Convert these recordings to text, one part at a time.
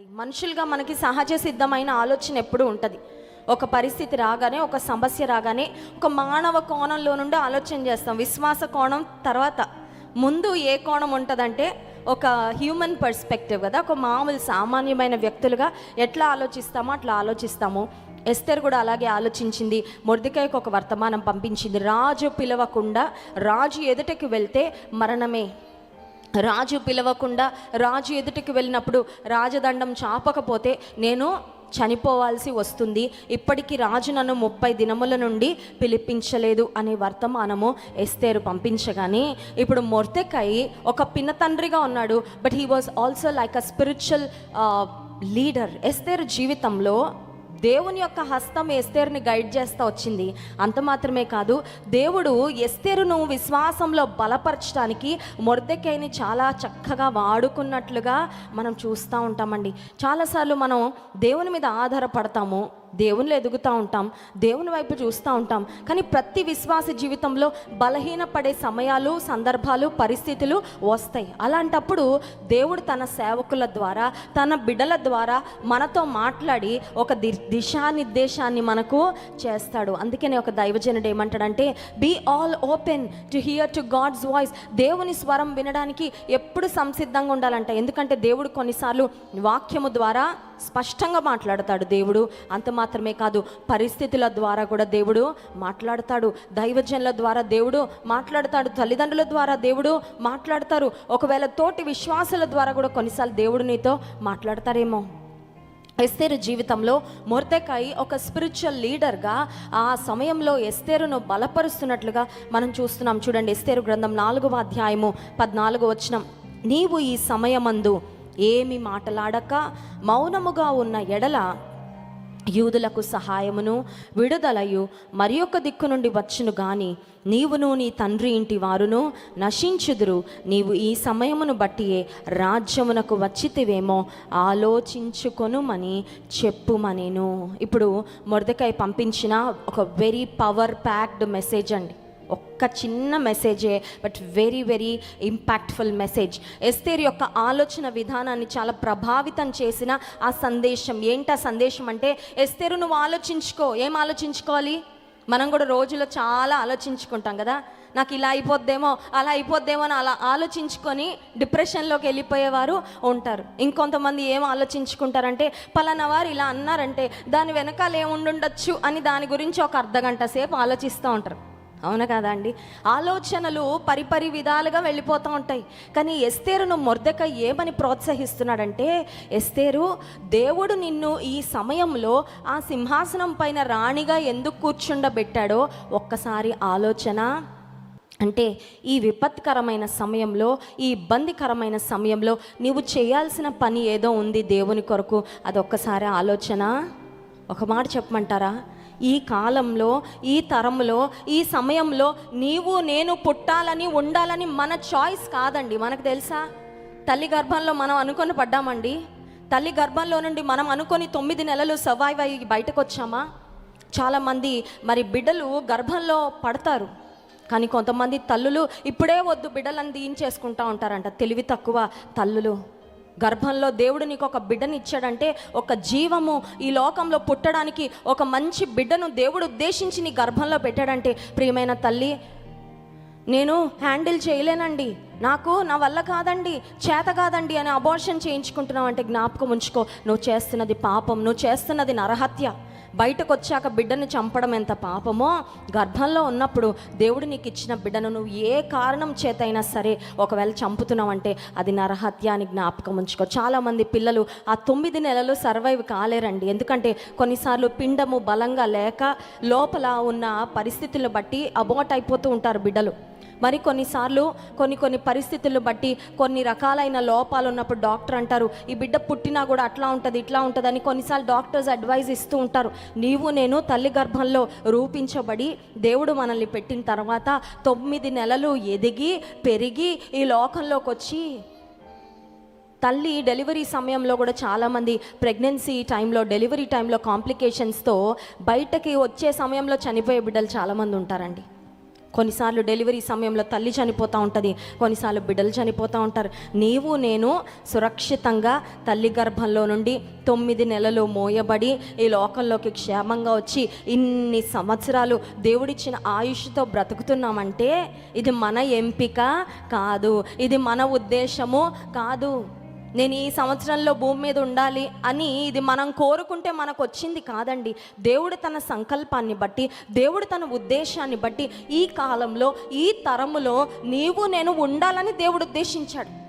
మనుషులుగా మనకి సహజ సిద్ధమైన ఆలోచన ఎప్పుడు ఉంటుంది. ఒక పరిస్థితి రాగానే ఒక సమస్య రాగానే ఒక మానవ కోణంలో నుండి ఆలోచన చేస్తాం. విశ్వాస కోణం తర్వాత. ముందు ఏ కోణం ఉంటుందంటే ఒక హ్యూమన్ పర్స్పెక్టివ్ కదా. ఒక మామూలు సామాన్యమైన వ్యక్తులుగా ఎట్లా ఆలోచిస్తామో అట్లా ఆలోచిస్తాము. ఎస్తర్ కూడా అలాగే ఆలోచించింది. మొర్దికాయకు ఒక వర్తమానం పంపించింది. రాజు పిలవకుండా రాజు ఎదుటకి వెళ్తే మరణమే. రాజు పిలవకుండా రాజు ఎదుటికి వెళ్ళినప్పుడు రాజదండం చాపకపోతే నేను చనిపోవాల్సి వస్తుంది. ఇప్పటికీ రాజు నన్ను ముప్పై దినముల నుండి పిలిపించలేదు అనే వర్తమానము ఎస్తేరు పంపించగానే ఇప్పుడు మొర్తెకాయి ఒక పిన్న తండ్రిగా ఉన్నాడు. But he was also like a spiritual leader Esther జీవితంలో దేవుని యొక్క హస్తం ఎస్తేరుని గైడ్ చేస్తూ వచ్చింది. అంత మాత్రమే కాదు దేవుడు ఎస్తేరును విశ్వాసంలో బలపరచడానికి మొర్దెకైని చాలా చక్కగా వాడుకున్నట్లుగా మనం చూస్తూ ఉంటామండి. చాలాసార్లు మనం దేవుని మీద ఆధారపడతాము. దేవునిలో ఎదుగుతూ ఉంటాం దేవుని వైపు చూస్తూ ఉంటాం. కానీ ప్రతి విశ్వాస జీవితంలో బలహీనపడే సమయాలు సందర్భాలు పరిస్థితులు వస్తాయి. అలాంటప్పుడు దేవుడు తన సేవకుల ద్వారా తన బిడ్డల ద్వారా మనతో మాట్లాడి ఒక ది దిశానిర్దేశాన్ని మనకు చేస్తాడు. అందుకనే ఒక దైవజనుడు ఏమంటాడంటే be all open to hear to God's voice దేవుని స్వరం వినడానికి ఎప్పుడు సంసిద్ధంగా ఉండాలంట. ఎందుకంటే దేవుడు కొన్నిసార్లు వాక్యము ద్వారా స్పష్టంగా మాట్లాడతాడు దేవుడు. అంత మాత్రమే కాదు పరిస్థితుల ద్వారా కూడా దేవుడు మాట్లాడతాడు. దైవజనుల ద్వారా దేవుడు మాట్లాడతాడు. తల్లిదండ్రుల ద్వారా దేవుడు మాట్లాడతారు. ఒకవేళ తోటి విశ్వాసుల ద్వారా కూడా కొన్నిసార్లు దేవుడు నీతో మాట్లాడతారేమో. ఎస్తేరు జీవితంలో మొర్తెకాయి ఒక స్పిరిచువల్ లీడర్గా ఆ సమయంలో ఎస్తేరును బలపరుస్తున్నట్లుగా మనం చూస్తున్నాం. చూడండి ఎస్తేరు గ్రంథం నాలుగవ అధ్యాయము పద్నాలుగు వచనం. నీవు ఈ సమయమందు ఏమి మాటలాడక మౌనముగా ఉన్న ఎడల యూదులకు సహాయమును విడుదలయు మరి ఒక దిక్కు నుండి వచ్చును గాని నీవును నీ తండ్రి ఇంటి వారును నశించుదురు. నీవు ఈ సమయమును బట్టియే రాజ్యమునకు వచ్చితివేమో ఆలోచించుకొనుమని చెప్పుమనేను. ఇప్పుడు మొరదకాయ పంపించిన ఒక వెరీ పవర్ ప్యాక్డ్ మెసేజ్ అండి. ఒక్క చిన్న మెసేజే but very very impactful message Esther యొక్క ఆలోచన విధానాన్ని చాలా ప్రభావితం చేసిన ఆ సందేశం. ఏంటి ఆ సందేశం అంటే ఎస్తేరు నువ్వు ఆలోచించుకో. ఏం ఆలోచించుకోవాలి? మనం కూడా రోజులో చాలా ఆలోచించుకుంటాం కదా. నాకు ఇలా అయిపోద్దేమో అలా అయిపోద్దేమో అని అలా ఆలోచించుకొని డిప్రెషన్లోకి వెళ్ళిపోయేవారు ఉంటారు. ఇంకొంతమంది ఏం ఆలోచించుకుంటారంటే పలానా వారు ఇలా అన్నారంటే దాని వెనకాల ఏముండొచ్చు అని దాని గురించి ఒక అర్ధ గంట సేపు ఆలోచిస్తూ ఉంటారు. అవును కదా అండి ఆలోచనలు పరిపరి విధాలుగా వెళ్ళిపోతూ ఉంటాయి. కానీ ఎస్తేరును మొర్దక ఏమని ప్రోత్సహిస్తున్నాడంటే ఎస్తేరు దేవుడు నిన్ను ఈ సమయంలో ఆ సింహాసనం పైన రాణిగా ఎందుకు కూర్చుండబెట్టాడో ఒక్కసారి ఆలోచన. అంటే ఈ విపత్కరమైన సమయంలో ఈ ఇబ్బందికరమైన సమయంలో నీవు చేయాల్సిన పని ఏదో ఉంది దేవుని కొరకు. అదొక్కసారి ఆలోచన. ఒక మాట చెప్పమంటారా? ఈ కాలంలో ఈ తరంలో ఈ సమయంలో నీవు నేను పుట్టాలని ఉండాలని మన చాయిస్ కాదండి. మనకు తెలుసా? తల్లి గర్భంలో మనం అనుకొని పడ్డామండి. తల్లి గర్భంలో నుండి మనం అనుకొని తొమ్మిది నెలలు సర్వైవ్ అయ్యి బయటకు వచ్చామా? చాలామంది మరి బిడ్డలు గర్భంలో పడతారు. కానీ కొంతమంది తల్లులు ఇప్పుడే వద్దు బిడ్డలను దీయించేసుకుంటా ఉంటారంట. తెలివి తక్కువ తల్లులు. గర్భంలో దేవుడు నీకు ఒక బిడ్డని ఇచ్చాడంటే ఒక జీవము ఈ లోకంలో పుట్టడానికి ఒక మంచి బిడ్డను దేవుడు ఉద్దేశించి నీ గర్భంలో పెట్టాడంటే ప్రియమైన తల్లి నేను హ్యాండిల్ చేయలేనండి. నాకు నా వల్ల కాదండి చేత కాదండి అని అబార్షన్ చేయించుకుంటున్నావు అంటే జ్ఞాపకం ఉంచుకో. నువ్వు చేస్తున్నది పాపం నువ్వు చేస్తున్నది నరహత్య. బయటకు వచ్చాక బిడ్డను చంపడం ఎంత పాపమో? గర్భంలో ఉన్నప్పుడు దేవుడు నీకు ఇచ్చిన బిడ్డను నువ్వు ఏ కారణం చేతైనా సరే ఒకవేళ చంపుతున్నావంటే అది నరహత్య అని జ్ఞాపకం ఉంచుకో. చాలామంది పిల్లలు ఆ తొమ్మిది నెలలు సర్వైవ్ కాలేరండి. ఎందుకంటే కొన్నిసార్లు పిండము బలంగా లేక లోపల ఉన్న పరిస్థితులను బట్టి అబోట్ అయిపోతూ ఉంటారు బిడ్డలు. మరి కొన్నిసార్లు కొన్ని కొన్ని పరిస్థితులను బట్టి కొన్ని రకాలైన లోపాలు ఉన్నప్పుడు డాక్టర్ అంటారు ఈ బిడ్డ పుట్టినా కూడా అట్లా ఉంటుంది ఇట్లా ఉంటుంది అని కొన్నిసార్లు డాక్టర్స్ అడ్వైజ్ ఇస్తూ ఉంటారు. నీవు నేను తల్లి గర్భంలో రూపించబడి దేవుడు మనల్ని పెట్టిన తర్వాత తొమ్మిది నెలలు ఎదిగి పెరిగి ఈ లోకంలోకి వచ్చి తల్లి డెలివరీ సమయంలో కూడా చాలామంది ప్రెగ్నెన్సీ టైంలో డెలివరీ టైంలో కాంప్లికేషన్స్తో బయటకి వచ్చే సమయంలో చనిపోయే బిడ్డలు చాలామంది ఉంటారండి. కొన్నిసార్లు డెలివరీ సమయంలో తల్లి చనిపోతూ ఉంటుంది కొన్నిసార్లు బిడ్డలు చనిపోతూ ఉంటారు. నీవు నేను సురక్షితంగా తల్లి గర్భంలో నుండి తొమ్మిది నెలలు మోయబడి ఈ లోకంలోకి క్షేమంగా వచ్చి ఇన్ని సంవత్సరాలు దేవుడిచ్చిన ఆయుష్తో బ్రతుకుతున్నామంటే ఇది మన ఎంపిక కాదు ఇది మన ఉద్దేశము కాదు. నేను ఈ సంవత్సరంలో భూమి మీద ఉండాలి అని ఇది మనం కోరుకుంటే మనకు వచ్చింది కాదండి. దేవుడు తన సంకల్పాన్ని బట్టి దేవుడు తన ఉద్దేశాన్ని బట్టి ఈ కాలంలో ఈ తరములో నీవు నేను ఉండాలని దేవుడు ఉద్దేశించాడు.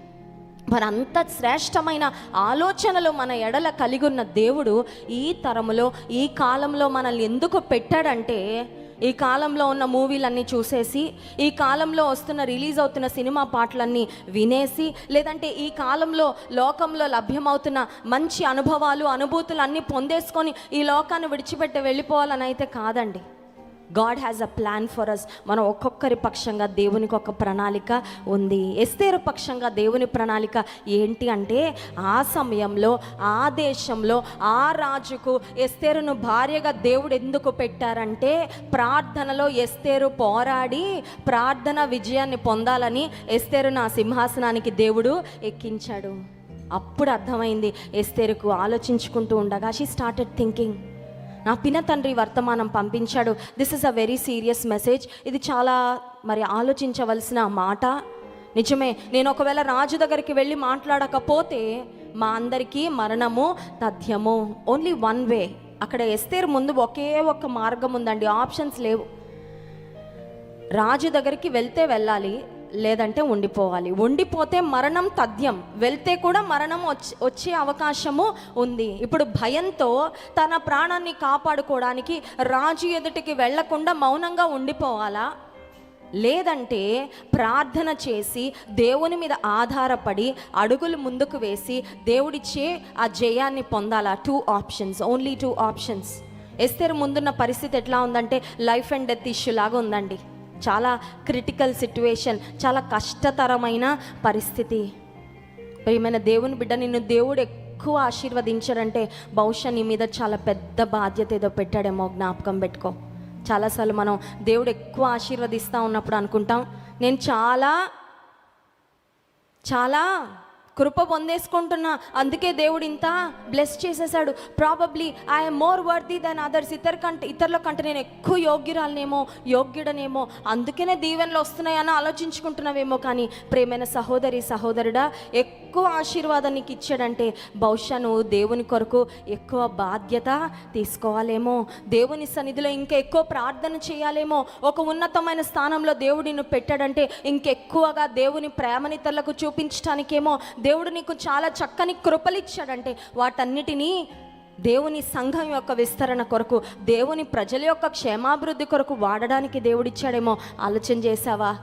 మరి అంత శ్రేష్టమైన ఆలోచనలు మన ఎడల కలిగి ఉన్న దేవుడు ఈ తరములో ఈ కాలంలో మనల్ని ఎందుకు పెట్టాడంటే ఈ కాలంలో ఉన్న మూవీలన్నీ చూసేసి ఈ కాలంలో వస్తున్న రిలీజ్ అవుతున్న సినిమా పాటలన్నీ వినేసి లేదంటే ఈ కాలంలో లోకంలో లభ్యమవుతున్న మంచి అనుభవాలు అనుభూతులు అన్నీ పొందేసుకొని ఈ లోకాన్ని విడిచిపెట్టి వెళ్ళిపోవాలని అయితే కాదండి. God has a plan for us మనం ఒక్కొక్కరి పక్షంగా దేవునికి ఒక ప్రణాళిక ఉంది. ఎస్తేరు పక్షంగా దేవుని ప్రణాళిక ఏంటి అంటే ఆ సమయంలో ఆ దేశంలో ఆ రాజుకు ఎస్తేరును భార్యగా దేవుడు ఎందుకు పెట్టారంటే ప్రార్థనలో ఎస్తేరు పోరాడి ప్రార్థన విజయాన్ని పొందాలని ఎస్తేరును ఆ సింహాసనానికి దేవుడు ఎక్కించాడు. అప్పుడు అర్థమైంది ఎస్తేరుకు ఆలోచించుకుంటూ ఉండగా షీ స్టార్టెడ్ థింకింగ్ నా పిన తండ్రి వర్తమానం పంపించాడు. This is a very serious message ఇది చాలా మరి ఆలోచించవలసిన మాట. నిజమే నేను ఒకవేళ రాజు దగ్గరికి వెళ్ళి మాట్లాడకపోతే మా అందరికీ మరణము తథ్యము. ఓన్లీ వన్ వే అక్కడ ఎస్తేరు ముందు ఒకే ఒక్క మార్గం ఉందండి. ఆప్షన్స్ లేవు. రాజు దగ్గరికి వెళ్తే వెళ్ళాలి. లేదంటే ఉండిపోవాలి. ఉండిపోతే మరణం తథ్యం. వెళ్తే కూడా మరణం వచ్చి వచ్చే అవకాశము ఉంది. ఇప్పుడు భయంతో తన ప్రాణాన్ని కాపాడుకోవడానికి రాజు ఎదుటికి వెళ్ళకుండా మౌనంగా ఉండిపోవాలా? లేదంటే ప్రార్థన చేసి దేవుని మీద ఆధారపడి అడుగులు ముందుకు వేసి దేవుడిచ్చే ఆ జయాన్ని పొందాలా? Two options only two options Esther ముందున్న పరిస్థితి ఎట్లా ఉందంటే లైఫ్ అండ్ డెత్ ఇష్యూ లాగా ఉందండి. చాలా క్రిటికల్ సిట్యువేషన్ చాలా కష్టతరమైన పరిస్థితి. ప్రియమైన దేవుని బిడ్డ నిన్ను దేవుడు ఎక్కువ ఆశీర్వదించాడంటే బహుశా నీ మీద చాలా పెద్ద బాధ్యత ఏదో పెట్టాడేమో జ్ఞాపకం పెట్టుకో. చాలాసార్లు మనం దేవుడు ఎక్కువ ఆశీర్వదిస్తూ ఉన్నప్పుడు అనుకుంటాం నేను చాలా చాలా కృప పొందేసుకుంటున్నా. అందుకే దేవుడు ఇంత బ్లెస్ చేసేసాడు. Probably I'm more worthy then others ఇతర కంటే ఇతరుల కంటే నేను ఎక్కువ యోగ్యురాలనేమో యోగ్యుడనేమో. అందుకనే దీవెనలు వస్తున్నాయని ఆలోచించుకుంటున్నావేమో కానీ ప్రేమైన సహోదరి సహోదరుడా ఎక్కువ ఆశీర్వాదం నీకు ఇచ్చాడంటే బహుశా నువ్వు దేవుని కొరకు ఎక్కువ బాధ్యత తీసుకోవాలేమో. దేవుని సన్నిధిలో ఇంకా ఎక్కువ ప్రార్థన చేయాలేమో. ఒక ఉన్నతమైన స్థానంలో దేవుడు నిన్ను పెట్టాడంటే ఇంకెక్కువగా దేవుని ప్రేమనితరులకు చూపించడానికేమో దేవుడు నీకు చాలా చక్కని కృపలిచ్చాడంటే వాటన్నిటినీ దేవుని సంఘం యొక్క విస్తరణ కొరకు దేవుని ప్రజల యొక్క క్షేమాభివృద్ధి కొరకు వాడడానికి దేవుడిచ్చాడేమో. ఆలోచన చేశావా?